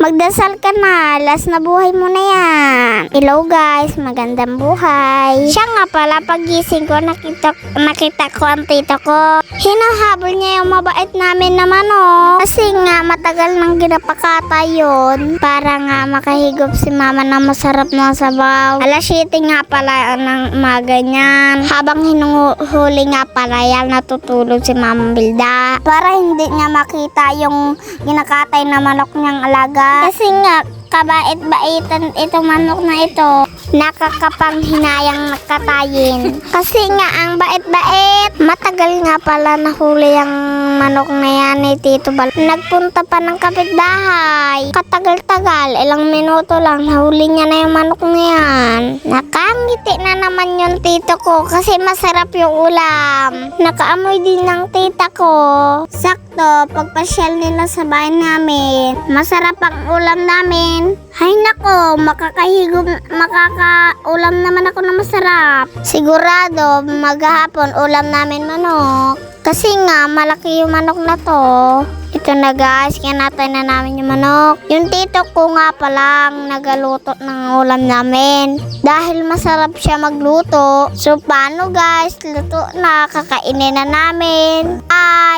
Magdasal ka na. Last na buhay mo na yan. Hello guys, magandang buhay. Siya nga pala, pagising ko, nakita, nakita ko ang tito ko. Hinahabol niya yung mabait namin na manok. Kasi nga, matagal nang ginapakata yun. Para nga makahigop si mama na masarap na sabaw. Alas 7 nga pala ng umaga niyan. Habang hinuhuli nga pala yan, natutulog si Mama Bilda. Para hindi niya makita yung ginakatay na manok niyang alaga. Kasi nga, kabait-baitan itong manok na ito. Nakakapanghinayang nakatayin. Kasi nga, ang bait-bait. Matagal nga pala nahuli ang manok na yan ni Tito Bal. Nagpunta pa ng kapitbahay. Katagal-tagal, ilang minuto lang, nahuli niya na yung manok na yan. Nakangiti na naman yung tito ko kasi masarap yung ulam. Nakaamoy din ng tita ko. Sakto, pagpasyal nila sa bahay namin, masarap ang ulam namin. Hay nako, makakahigop, makakaulam naman ako na masarap. Sigurado, maghapon ulam namin manok. Kasi nga, malaki yung manok na to. Ito na guys, kinatay na namin yung manok. Yung tito ko nga palang nagaluto ng ulam namin. Dahil masarap siya magluto. So paano guys, luto na, kakainin na namin. Bye!